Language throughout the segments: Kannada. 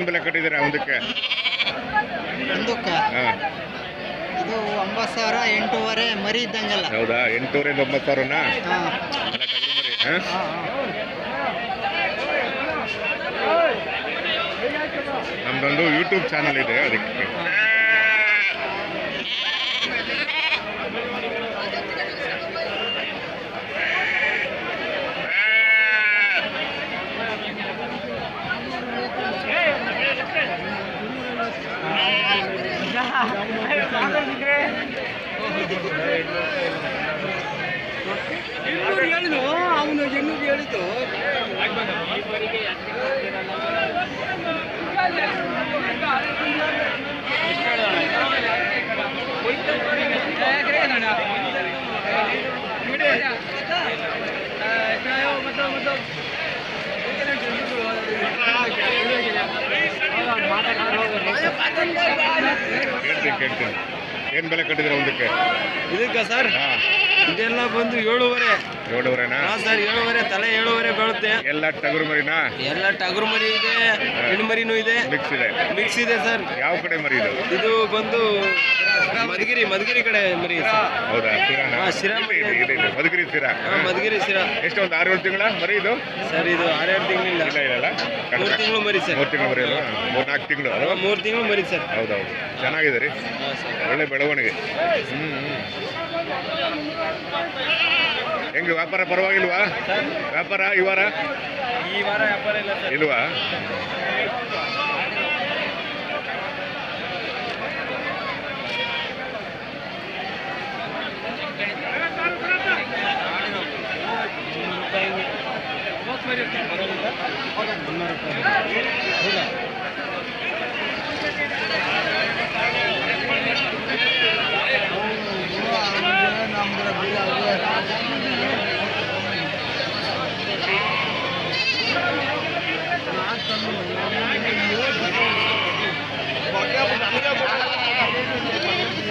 ಏನು ಬೆಲೆ ಕಟ್ಟಿದ್ದೀರಾ ಒಂದಕ್ಕೆ? ಒಂದಕ್ಕೆ? ಹಾಂ. ಇದು ಒಂಬತ್ತು ಸಾವಿರ ಎಂಟೂವರೆ ಮರಿ ಇದ್ದಂಗಲ್ಲ. ಹೌದಾ? ಎಂಟೂರಿಂದ ಒಂಬತ್ತು ಸಾವಿರನಾ? ಹಾಂ. ನಮ್ದೊಂದು ಯೂಟ್ಯೂಬ್ ಚಾನಲ್ ಇದೆ ಅದಕ್ಕೆ. ಅವನು ಎನ್ನೂರು ಹೇಳಿದ್ದು ಕೇಳ್ತೀನಿ ಕೇಳ್ತೀನಿ ಏನು ಬೆಲೆ ಕಟ್ಟಿದ್ರೆ ಒಂದಕ್ಕೆ? ಇದಕ್ಕೆ ಸರ್? ಹಾಂ. ಇದೆಲ್ಲ ಬಂದು ಏಳುವರೆ. ಏಳುವರೆನಾ? ಹಾ ಸರ್ ಏಳುವರೆ ತಲೆ ಏಳುವರೆ ಬೀಳುತ್ತೆ. ಎಲ್ಲ ಟಗರು ಮರಿನಾ? ಎಲ್ಲ ಟಗರು ಮರಿ ಇದೆ ಹೆಣ್ಮರಿನೂ ಇದೆ. ಮಿಕ್ಸ್ ಇದೆ. ಮಿಕ್ಸ್ ಇದೆ ಸರ್. ಯಾವ ಕಡೆ ಮರಿ ಇದು? ಇದು ಬಂದು ಮಧುಗಿರಿ ಮಧುಗಿರಿ ಕಡೆ ಮರಿ ಸರ್. ಹೌದಾ? ಸಿರಾನಾ ಹಾ, ಸಿರಾ ಇದೆ ಇದೆ ಇದೆ ಇದೆ. ಮಧುಗಿರಿ ಸಿರಾ ಹಾ ಮಧುಗಿರಿ ಸಿರ ಎಷ್ಟು ಒಂದು ಆರು ಏಳು ತಿಂಗಳ ಮರಿ ಇದು? ಸರ್ ಇದು ಆರೇಳು ತಿಂಗಳಿಲ್ಲ. ಇಲ್ಲ ಮೂರು ತಿಂಗಳು ಮರಿ ಸರ್. ಮೂರು ತಿಂಗಳು ಮರಿ ಮೂರ್ ಮೂರು ನಾಲ್ಕು ತಿಂಗಳು. ಅಲ್ವಾ ಮೂರು ತಿಂಗಳು ಮರಿ ಸರ್. ಹೌದೌದು. ಚೆನ್ನಾಗಿದೆ ರೀ. ಹಾ ಸರ್. ಒಳ್ಳೆ ಬೆಳವಣಿಗೆ. ಹ್ಞೂ ಹೆಂಗೆ ವ್ಯಾಪಾರ ಪರವಾಗಿಲ್ವಾ? ವ್ಯಾಪಾರ ಈ ವಾರ? ಈ ವಾರ ವ್ಯಾಪಾರ ಇಲ್ಲ ಸರ್ ಇಲ್ವಾ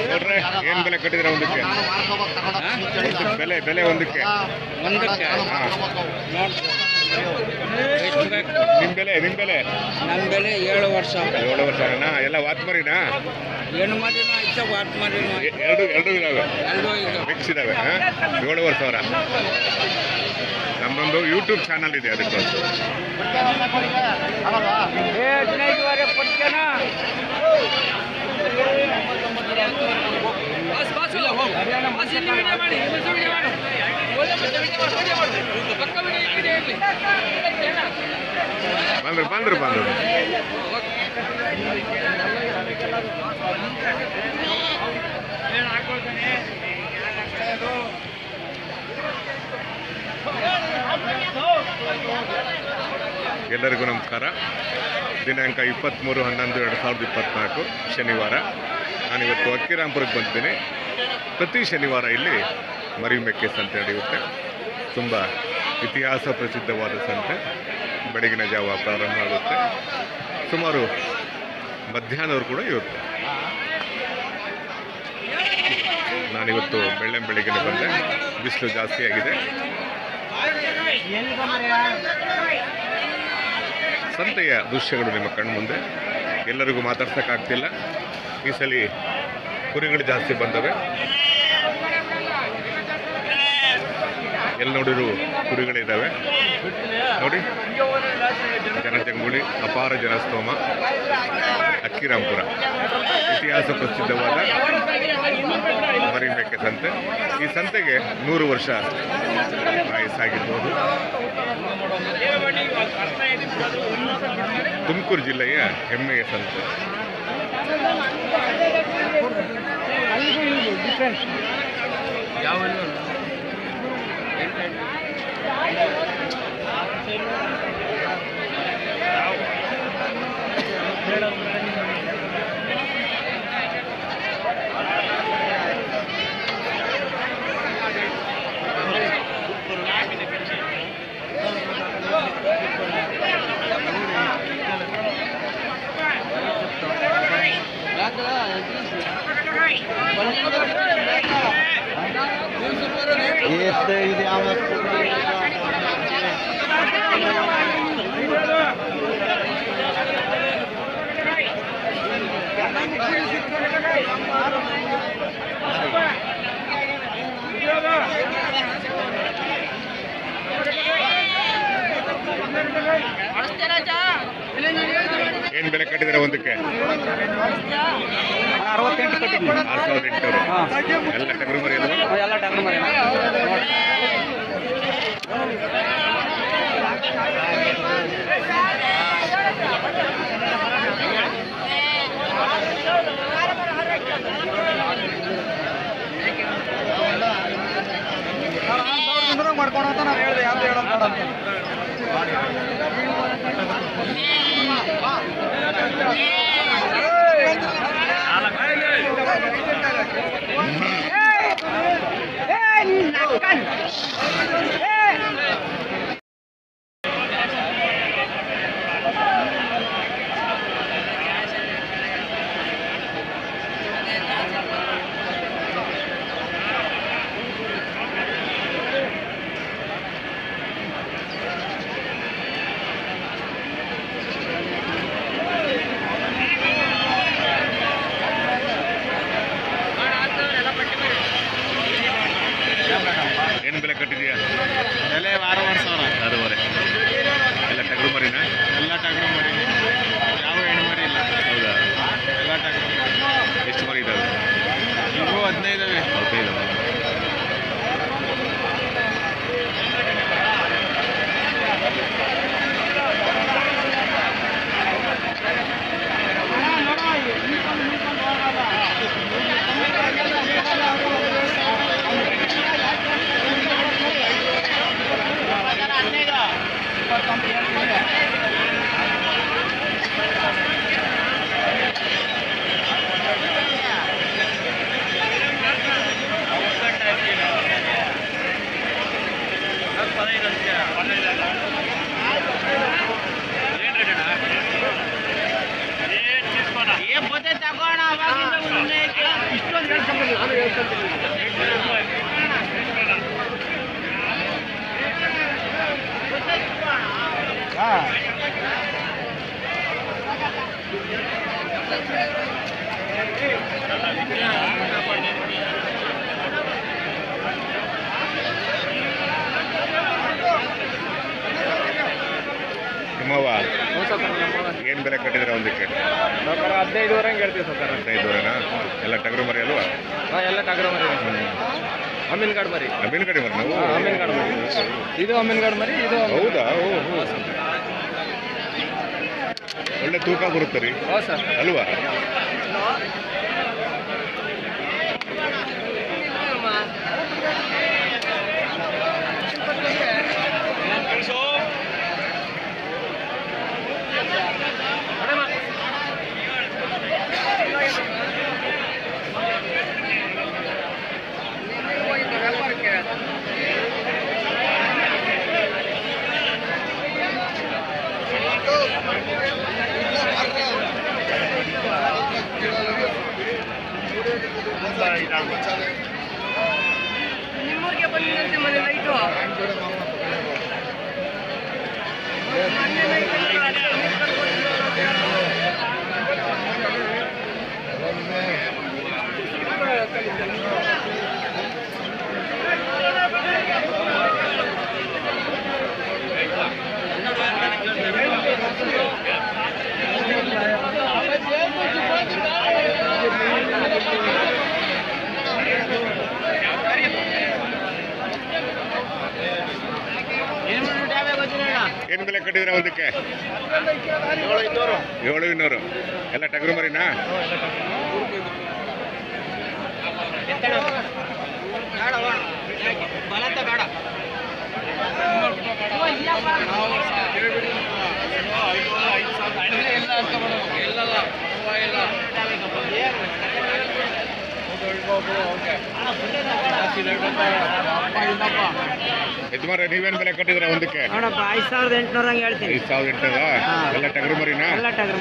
ನೋಡ್ರೆ ಏನು ಬೆಲೆ ಕಟ್ಟಿದ್ರೆ ಒಂದಕ್ಕೆ? ಬೆಲೆ ಬೆಲೆ ಒಂದಕ್ಕೆ? ಒಂದಕ್ಕೆ? ಹಾಂ. ನಿಮ್ಮ ಬೆಲೆ ನಿಮ್ಮ ಬೆಲೆ? ನನ್ನ ಬೆಲೆ ಏಳು ವರ್ಷ. ಏಳು ವರ್ಷನಾ ಎಲ್ಲ ವಾತ್ಮರಿನಾ ಹೆಣ್ಣು ಮರಿನೂ ಐತೆ ವಾತ್ ಮರಿನೂ ಎರಡು ಎರಡು ಇದಾವೆ? ಎರಡು ಮಿಕ್ಸ್ ಇದಾವೆ ಹಾಂ? ಏಳುವರೆ ಸಾವಿರ ನಮ್ಮೊಂದು ಯೂಟ್ಯೂಬ್ ಚಾನಲ್ ಇದೆ ಅದಕ್ಕೋಸ್ಕರ ಹದಿನೈದುವರೆ ಕೊಡ್ತೇನ ಬಂದ್ರು ಬಂದ್ರು ಬಂದ್ರು. ಎಲ್ಲರಿಗೂ ನಮಸ್ಕಾರ. ದಿನಾಂಕ ಇಪ್ಪತ್ತ್ಮೂರು ಹನ್ನೊಂದು ಎರಡು ಸಾವಿರದ ಇಪ್ಪತ್ತ್ನಾಲ್ಕು ಶನಿವಾರ. ನಾನಿವತ್ತು ಅಕ್ಕಿರಾಂಪುರಕ್ಕೆ ಬಂದಿದ್ದೀನಿ. ಪ್ರತಿ ಶನಿವಾರ ಇಲ್ಲಿ ಮರಿಮೆಕ್ಕೆ ಸಂತೆ ನಡೆಯುತ್ತೆ. ತುಂಬ ಇತಿಹಾಸ ಪ್ರಸಿದ್ಧವಾದ ಸಂತೆ. ಬೆಳಗಿನ ಜಾವ ಪ್ರಾರಂಭ ಆಗುತ್ತೆ. ಸುಮಾರು ಮಧ್ಯಾಹ್ನವರು ಕೂಡ ಇರುತ್ತೆ ನಾನಿವತ್ತು ಬೆಳ್ಳಂ ಬೆಳಗ್ಗೆ ಬಂದೆ. ಬಿಸಿಲು ಜಾಸ್ತಿ ಆಗಿದೆ. ಸಂತೆಯ ದೃಶ್ಯಗಳು ನಿಮ್ಮ ಕಣ್ಮುಂದೆ. ಎಲ್ಲರಿಗೂ ಮಾತಾಡ್ಸೋಕ್ಕಾಗ್ತಿಲ್ಲ. ಈ ಸಲ ಕುರಿಗಳು ಜಾಸ್ತಿ ಬಂದವೆ. ಎಲ್ಲಿ ನೋಡಿದ್ರು ಕುರಿಗಳಿದ್ದಾವೆ ನೋಡಿ ಜನಜಂಗುಳಿ ಅಪಾರ ಜನಸ್ತೋಮ, ಅಕ್ಕಿರಾಂಪುರ. ಇತಿಹಾಸ ಪ್ರಸಿದ್ಧವಾದ ಮರಿಮೇಕೆ ಸಂತೆ. ಈ ಸಂತೆಗೆ ನೂರು ವರ್ಷ ವಯಸ್ಸಾಗಿರ್ಬೋದು ತುಮಕೂರು ಜಿಲ್ಲೆಯ ಹೆಮ್ಮೆಯ ಸಂತೆ. ಇದು ಯಾವ ಏನು ಬೆಲೆ ಕಟ್ಟಿದ್ದೀರಾ ಒಂದಕ್ಕೆ ಅರವತ್ತೆಂಟು ಕಟ್ಟಿದ್ವಿ ಆರು ಸಾವಿರದ ಎಂಟುನೂರು ಎಲ್ಲ ಟಗರು ಮರಿ ಅಲ್ವಾ? ಎಲ್ಲ ಟಗರು ಮರಿ ಮಾಡ್ಕೊಳಂತ ನಾನು ಹೇಳಿದೆ ಯಾವ್ದು ಹೇಳೋದು ಏನು ಬೆಲೆ ಕಟ್ಟಿದೆಯಾ ಬೆಲೆ ವಾರ ಸಾವಿರ ಆರೂವರೆ ಎಲ್ಲ ಟಗರು ಮರಿನಾ ಎಲ್ಲ ಟಗರು ಮರಿ ಯಾವ ಹೆಣ್ಣು ಮರಿ ಇಲ್ಲ ಹೌದಾ ಎಲ್ಲ ಟಗರು ಎಷ್ಟು ಮರಿ ಇದಾವೆ ಇವು ಹದಿನೈದವೆ ಹದಿನೈದು ನಿಮ್ಮವ್ವ ಏನು ಬೆಲೆ ಕಟ್ಟಿದ್ರೆ ಒಂದಕ್ಕೆ ಹದಿನೈದುವರೆ ಹಂಗೆ ಹೇಳ್ತೀವಿ ಸರ್ ಹದಿನೈದುವರೆನಾ? ಎಲ್ಲ ಟಗರು ಮರಿ ಅಲ್ವಾ? ಹಾಂ ಎಲ್ಲ ಟಗರು ಮರಿ. ಅಮೀನ್ಗಾಡ್ ಮರಿ. ಅಮೀನ್ ಕಡೆ ಮರಿ ನಾವು ಅಮೀನ್ಗಾಡ್ ಮರಿ. ಇದು ಅಮೀನ್ಗಾಡ್ ಮರಿ ಇದು ಅಮೀನ್ಗಾಡ್ ಹೌದಾ? ಓ ಹೋ. ಒಳ್ಳೆ ತೂಕ ಬರುತ್ತೆ ರೀ. ಹೌದು ಸರ್. ಅಲ್ವಾ? ನಿಮ್ಮೂರಿಗೆ ಬಂದಿದಂತೆ ಮನೆ ಲೈಟು ಮೊನ್ನೆ night ಏನು ಬೆಲೆ ಕಟ್ಟಿದ್ರೆ ಒಂದಕ್ಕೆ ಏಳು ಇನ್ನೂರು. ಎಲ್ಲ ಟಗರು ಮರಿನಾ? ಯಜಮಾನ ನೀವೇನು ಬೆಲೆ ಕಟ್ಟಿದ್ರೆ ಒಂದಕ್ಕೆ? ನೋಡಪ್ಪ ಐದು ಸಾವಿರದ ಎಂಟುನೂರ ಹಂಗೆ ಹೇಳ್ತೀನಿ. ಐದು ಸಾವಿರದ ಎಂಟದ ಎಲ್ಲ ಟಗರು ಮರಿನಾ? ಎಲ್ಲ ಟಗರ್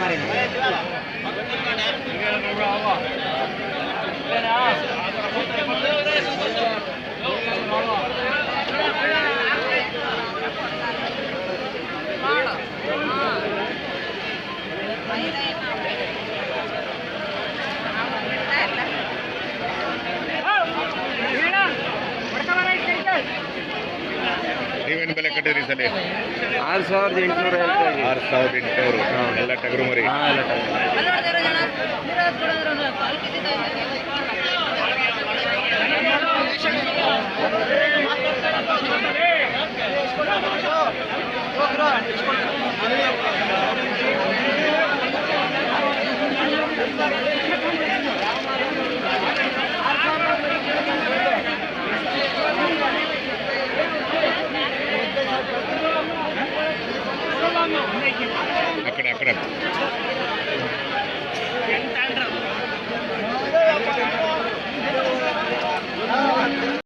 ಬೆಲೆ ಕಟ್ಟಿದ್ರಿ ಈ ಸಲ ಆರು ಸಾವಿರದ ಎಂಟುನೂರು ಹೇಳ್ತಾ ಇದ್ದೀವಿ ಆರು ಸಾವಿರದ ಎಂಟುನೂರು ಎಲ್ಲ ಟಗರು ಮರಿ ಹಾಂ ಎಲ್ಲ